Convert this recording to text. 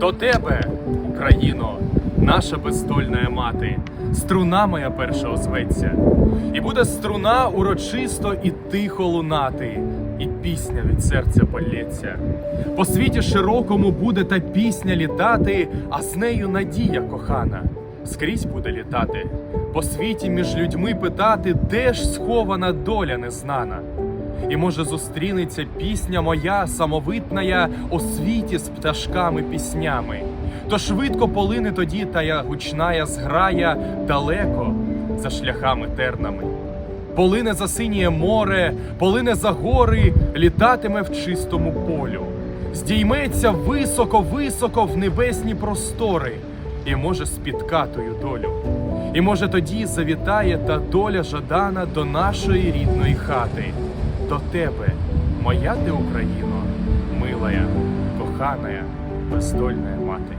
До тебе, Україно, наша бездольна мати, струна моя перша озветься, і буде струна урочисто і тихо лунати, і пісня від серця полється. По світі широкому буде та пісня літати, а з нею надія кохана скрізь буде літати. По світі між людьми питати, де ж схована доля незнана. І може зустрінеться пісня моя самовитная у світі з пташками піснями. То швидко полине тоді тая гучная зграя далеко за шляхами тернами. Полине за синє море, полине за гори, літатиме в чистому полю. Здійметься високо-високо в небесні простори, і може спітка тою долю. І може тоді завітає та доля жадана до нашої рідної хати, до тебе, моя ти Україно, милая, коханая, бездольна мати.